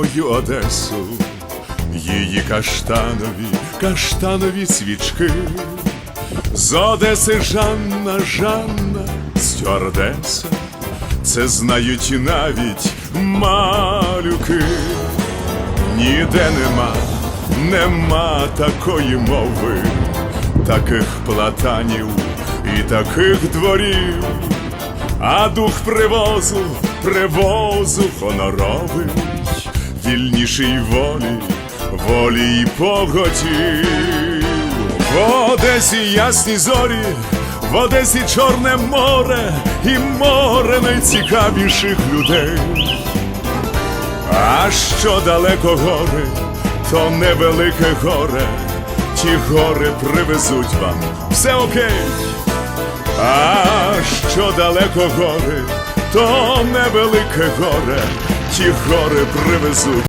Мою Одесу, її каштанові, каштанові свічки. З Одеси Жанна, Жанна, стюардеса, це знають і навіть малюки. Ніде нема, нема такої мови, таких платанів і таких дворів, а дух привозу, привозу хоноровий, вільніший волі, волі й поготів. В Одесі ясні зорі, в Одесі Чорне море і море найцікавіших людей. А що далеко гори, то невелике горе, ті гори привезуть вам все окей. А що далеко гори, то невелике горе, ті гори привезуть.